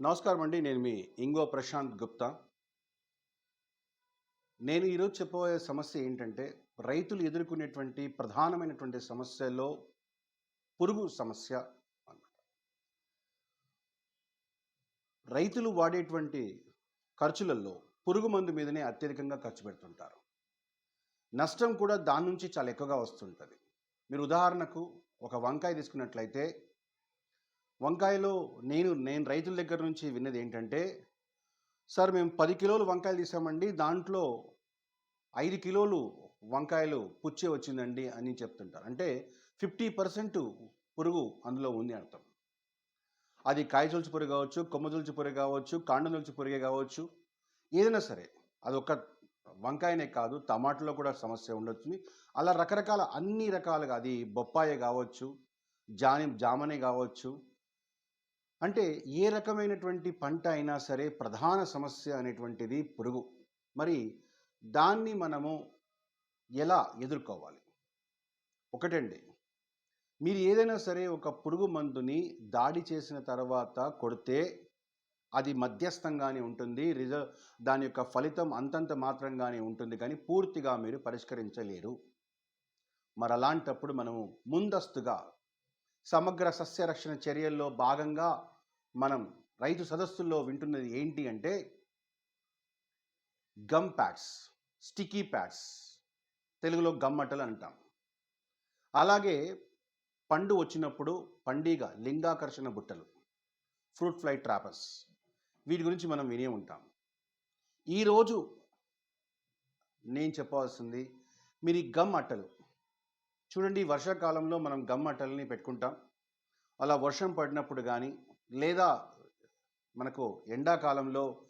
నమస్కారం అండి. నేను మీ ఇంగో ప్రశాంత్ గుప్తా. నేను ఈరోజు చెప్పబోయే సమస్య ఏంటంటే రైతులు ఎదుర్కొనేటువంటి ప్రధానమైనటువంటి సమస్యలో పురుగు సమస్య అన్నమాట. రైతులు వాడేటువంటి ఖర్చులలో పురుగు మందు మీదనే అత్యధికంగా ఖర్చు పెడుతుంటారు. నష్టం కూడా దాని నుంచి చాలా ఎక్కువగా వస్తుంటుంది. మీరు ఉదాహరణకు ఒక వంకాయ తీసుకున్నట్లయితే వంకాయలో నేను నేను రైతుల దగ్గర నుంచి విన్నది ఏంటంటే సార్ మేము పది కిలోలు వంకాయలు తీసామండి దాంట్లో ఐదు కిలోలు వంకాయలు పుచ్చే వచ్చిందండి అని చెప్తుంటారు. అంటే ఫిఫ్టీ పర్సెంట్ పురుగు అందులో ఉంది అర్థం. అది కాయచొలుచు పురుగు కావచ్చు కొమ్మచొలుచు పురుగు కావచ్చు కాండనొలుచు పురుగే కావచ్చు ఏదైనా సరే. అది ఒక వంకాయనే కాదు టమాటాలో కూడా సమస్య ఉండొచ్చు అలా రకరకాల అన్ని రకాలుగా అది బొప్పాయి కావచ్చు జాని జామనే కావచ్చు అంటే ఏ రకమైనటువంటి పంట అయినా సరే ప్రధాన సమస్య అనేటువంటిది పురుగు. మరి దాన్ని మనము ఎలా ఎదుర్కోవాలి? ఒకటండి మీరు ఏదైనా సరే ఒక పురుగు మందుని దాడి చేసిన తర్వాత కొడితే అది మధ్యస్థంగానే ఉంటుంది రిజర్వ్ దాని యొక్క ఫలితం అంతంత మాత్రంగానే ఉంటుంది కానీ పూర్తిగా మీరు పరిష్కరించలేరు. మరి అలాంటప్పుడు మనము ముందస్తుగా సమగ్ర సస్య రక్షణ చర్యల్లో భాగంగా మనం రైతు సదస్సుల్లో వింటున్నది ఏంటి అంటే గమ్ ప్యాడ్స్ స్టికీ ప్యాడ్స్ తెలుగులో గమ్మటలు అంటాం. అలాగే పండు వచ్చినప్పుడు పండిగ లింగాకర్షణ బుట్టలు ఫ్రూట్ ఫ్లై ట్రాపర్స్ వీటి గురించి మనం వినే ఉంటాం. ఈరోజు నేను చెప్పవలసింది మీరు ఈ గమ్ అట్టలు చూడండి వర్షాకాలంలో మనం గమ్ అట్టలని పెట్టుకుంటాం. అలా వర్షం పడినప్పుడు కానీ లేదా మనకు ఎండాకాలంలో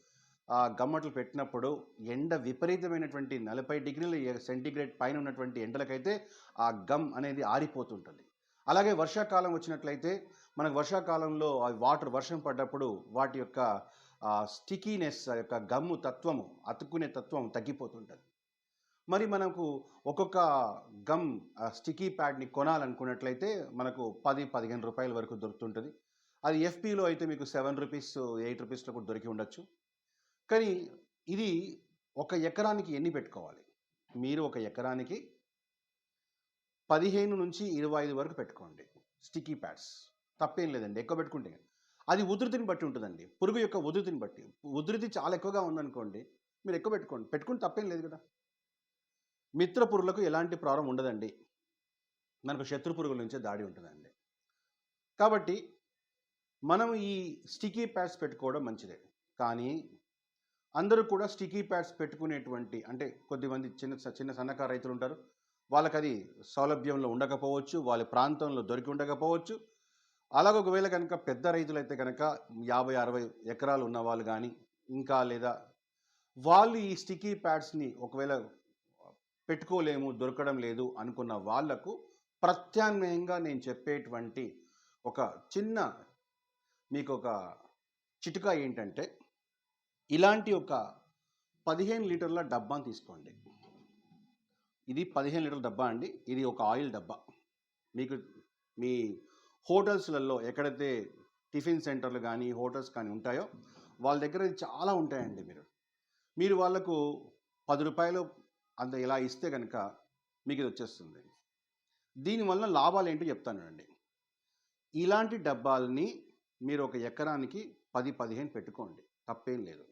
ఆ గమ్మట్లు పెట్టినప్పుడు ఎండ విపరీతమైనటువంటి నలభై డిగ్రీల సెంటీగ్రేడ్ పైన ఉన్నటువంటి ఎండలకైతే ఆ గమ్ అనేది ఆరిపోతుంటుంది. అలాగే వర్షాకాలం వచ్చినట్లయితే మనకు వర్షాకాలంలో ఆ వాటర్ వర్షం పడ్డప్పుడు వాటి యొక్క స్టికీనెస్ యొక్క గమ్ము తత్వము అతుక్కునే తత్వం తగ్గిపోతుంటుంది. మరి మనకు ఒక్కొక్క గమ్ స్టికీ ప్యాడ్ని కొనాలనుకున్నట్లయితే మనకు పది పదిహేను రూపాయల వరకు దొరుకుతుంటుంది. అది ఎఫ్పిలో అయితే మీకు సెవెన్ రూపీస్ ఎయిట్ రూపీస్లో కూడా దొరికి ఉండొచ్చు. కానీ ఇది ఒక ఎకరానికి ఎన్ని పెట్టుకోవాలి? మీరు ఒక ఎకరానికి పదిహేను నుంచి ఇరవై ఐదు వరకు పెట్టుకోండి స్టిక్కీ ప్యాడ్స్. తప్పేం లేదండి ఎక్కువ పెట్టుకుంటే అది ఉధృతిని బట్టి ఉంటుందండి. పురుగు యొక్క ఉధృతిని బట్టి. ఉధృతి చాలా ఎక్కువగా ఉందనుకోండి మీరు ఎక్కువ పెట్టుకోండి. పెట్టుకుని తప్పేం లేదు కదా. మిత్ర పురుగులకు ఎలాంటి ప్రారం ఉండదండి. మనకు శత్రు పురుగుల నుంచే దాడి ఉంటుందండి. కాబట్టి మనం ఈ స్టికీ ప్యాడ్స్ పెట్టుకోవడం మంచిదే. కానీ అందరూ కూడా స్టికీ ప్యాడ్స్ పెట్టుకునేటువంటి అంటే కొద్దిమంది చిన్న చిన్న సన్నకారు రైతులు ఉంటారు. వాళ్ళకి అది సౌలభ్యంలో ఉండకపోవచ్చు వాళ్ళ ప్రాంతంలో దొరికి ఉండకపోవచ్చు. అలాగే ఒకవేళ కనుక పెద్ద రైతులైతే కనుక యాభై అరవై ఎకరాలు ఉన్న వాళ్ళు కానీ ఇంకా లేదా వాళ్ళు ఈ స్టికీ ప్యాడ్స్ని ఒకవేళ పెట్టుకోలేము దొరకడం లేదు అనుకున్న వాళ్ళకు ప్రత్యామ్నాయంగా నేను చెప్పేటువంటి ఒక చిన్న మీకు ఒక చిటుక ఏంటంటే ఇలాంటి ఒక పదిహేను లీటర్ల డబ్బాని తీసుకోండి. ఇది పదిహేను లీటర్ల డబ్బా అండి. ఇది ఒక ఆయిల్ డబ్బా. మీకు మీ హోటల్స్లలో ఎక్కడైతే టిఫిన్ సెంటర్లు కానీ హోటల్స్ కానీ ఉంటాయో వాళ్ళ దగ్గర చాలా ఉంటాయండి మీరు. మీరు వాళ్ళకు పది రూపాయలు అంత ఇలా ఇస్తే కనుక మీకు ఇది వచ్చేస్తుంది. దీనివల్ల లాభాలు ఏంటో చెప్తానండి ఇలాంటి డబ్బాలని మీరు ఒక ఎకరానికి పది పదిహేను పెట్టుకోండి. తప్పేం లేదు.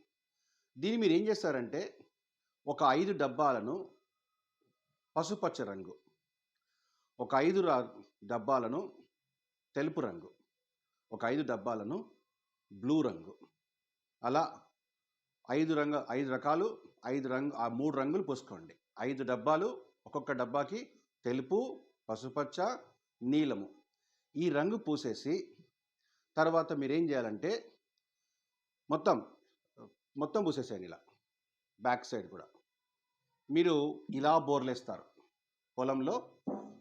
దీన్ని మీరు ఏం చేస్తారంటే ఒక ఐదు డబ్బాలను పసుపచ్చ రంగు ఒక ఐదు రా- డబ్బాలను తెలుపు రంగు ఒక ఐదు డబ్బాలను బ్లూ రంగు అలా ఐదు రంగు ఐదు రకాలు ఐదు రంగు ఆ మూడు రంగులు పోసుకోండి. ఐదు డబ్బాలు ఒక్కొక్క డబ్బాకి తెలుపు పసుపచ్చ నీలము. ఈ రంగు పూసేసి తర్వాత మీరేం చేయాలంటే మొత్తం మొత్తం పూసేసేయండి ఇలా. బ్యాక్ సైడ్ కూడా. మీరు ఇలా బోర్లేస్తారు. పొలంలో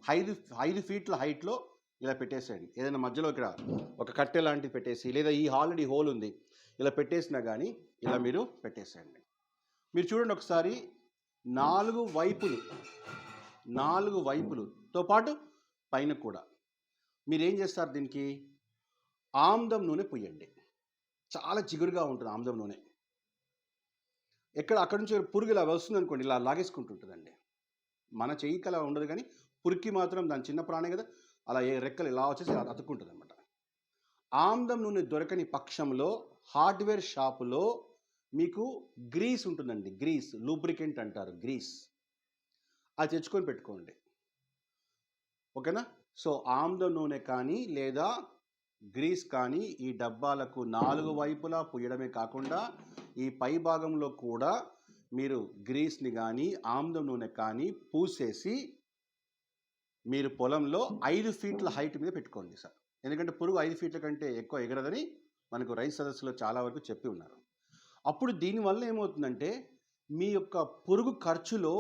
ఐదు ఐదు ఫీట్ల హైట్లో ఇలా పెట్టేసేయండి. ఏదైనా మధ్యలో ఇక్కడ ఒక కట్టె లాంటిది పెట్టేసి లేదా ఈ ఆల్రెడీ హోల్ ఉంది. ఇలా పెట్టేసినా కానీ ఇలా మీరు పెట్టేసేయండి. మీరు చూడండి ఒకసారి నాలుగు వైపులు నాలుగు వైపులుతో పాటు పైన కూడా. మీరు ఏం చేస్తారు దీనికి? ఆమ్దం నూనె పొయ్యండి. చాలా చిగురుగా ఉంటుంది ఆముదం నూనె. ఎక్కడ అక్కడి నుంచి పురుగు ఇలా వస్తుంది అనుకోండి ఇలా లాగేసుకుంటుంటుందండి. మన చెయ్యికి అలా ఉండదు కానీ పురికి మాత్రం దాని చిన్న ప్రాణి కదా అలా ఏ రెక్కలు ఇలా వచ్చేసి అతుక్కుంటుంది అనమాట ఆమ్దం నూనె దొరకని పక్షంలో హార్డ్వేర్ షాపులో మీకు గ్రీస్ ఉంటుందండి గ్రీస్ లూబ్రికెంట్ అంటారు గ్రీస్. అది తెచ్చుకొని పెట్టుకోండి. ఓకేనా? సో ఆమ్ల నూనె కానీ లేదా గ్రీస్ కానీ ఈ డబ్బాలకు నాలుగు వైపులా పుయ్యడమే కాకుండా ఈ పై భాగంలో కూడా మీరు గ్రీస్ని కానీ ఆమ్ల నూనె కానీ పూసేసి మీరు పొలంలో ఐదు ఫీట్ల హైట్ మీద పెట్టుకోండి సార్. ఎందుకంటే పురుగు ఐదు ఫీట్ల కంటే ఎక్కువ ఎగరదని మనకు రైతు సదస్సులో చాలా వరకు చెప్పి ఉన్నారు. అప్పుడు దీనివల్ల ఏమవుతుందంటే మీ యొక్క పురుగు ఖర్చులో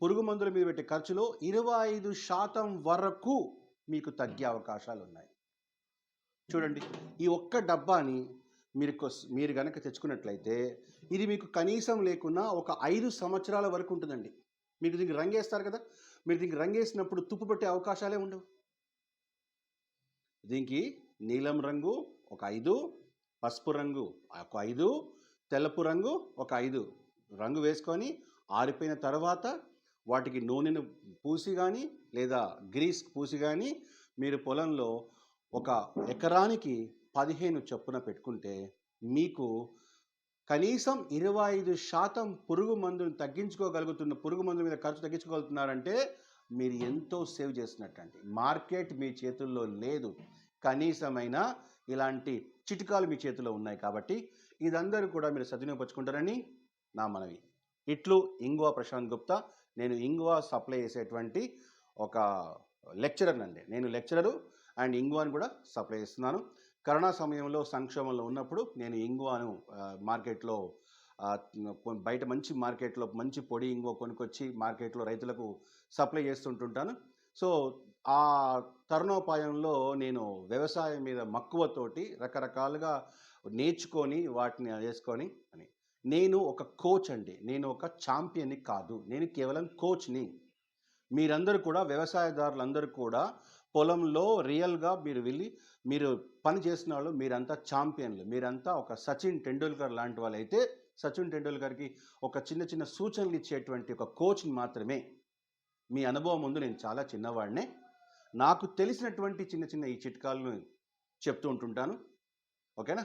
పురుగు మందుల మీద పెట్టే ఖర్చులో ఇరవై ఐదు శాతం వరకు మీకు తగ్గే అవకాశాలు ఉన్నాయి చూడండి ఈ ఒక్క డబ్బాని మీరు కొస్- మీరు కనుక తెచ్చుకున్నట్లయితే ఇది మీకు కనీసం లేకున్నా ఒక ఐదు సంవత్సరాల వరకు ఉంటుందండి. మీరు దీనికి రంగేస్తారు కదా మీరు దీనికి రంగేసినప్పుడు తుప్పు పెట్టే అవకాశాలే ఉండవు. దీనికి నీలం రంగు ఒక ఐదు పసుపు రంగు ఒక ఐదు తెల్లపు రంగు ఒక ఐదు రంగు వేసుకొని ఆరిపోయిన తర్వాత వాటికి నూనెను పూసి కానీ లేదా గ్రీస్ పూసి కానీ మీరు పొలంలో ఒక ఎకరానికి పదిహేను చొప్పున పెట్టుకుంటే మీకు కనీసం ఇరవై ఐదు శాతం పురుగు మందును తగ్గించుకోగలుగుతున్న పురుగు మందు మీద ఖర్చు తగ్గించుకోగలుగుతున్నారంటే మీరు ఎంతో సేవ్ చేసినట్టండి మార్కెట్ మీ చేతుల్లో లేదు. కనీసమైన ఇలాంటి చిటికాలు మీ చేతిలో ఉన్నాయి కాబట్టి ఇదందరూ కూడా మీరు సద్వినియోగపరుచుకుంటారని నా మనవి. ఇట్లు ఇంగువా ప్రశాంత్ గుప్తా. నేను ఇంగువా సప్లై చేసేటువంటి ఒక లెక్చరర్ అండి నేను లెక్చరరు అండ్ ఇంగువాని కూడా సప్లై చేస్తున్నాను. కరోనా సమయంలో సంక్షోభంలో ఉన్నప్పుడు నేను ఇంగువాను మార్కెట్లో బయట మంచి మార్కెట్లో మంచి పొడి ఇంగువ కొనుక్కొచ్చి మార్కెట్లో రైతులకు సప్లై చేస్తుంటుంటాను. సో ఆ తరుణోపాయంలో నేను వ్యవసాయం మీద మక్కువతోటి రకరకాలుగా నేర్చుకొని వాటిని చేసుకొని అని. నేను ఒక కోచ్ అండి. నేను ఒక ఛాంపియన్ని కాదు. నేను కేవలం కోచ్ని మీరందరూ కూడా వ్యవసాయదారులందరూ కూడా పొలంలో రియల్గా మీరు వెళ్ళి మీరు పని చేసిన వాళ్ళు మీరంతా ఛాంపియన్లు మీరంతా ఒక సచిన్ టెండూల్కర్ లాంటి వాళ్ళు అయితే సచిన్ టెండూల్కర్కి ఒక చిన్న చిన్న సూచనలు ఇచ్చేటువంటి ఒక కోచ్ని మాత్రమే. మీ అనుభవం ముందు నేను చాలా చిన్నవాడినే. నాకు తెలిసినటువంటి చిన్న చిన్న ఈ చిట్కాలను చెప్తూ ఉంటుంటాను. ఓకేనా?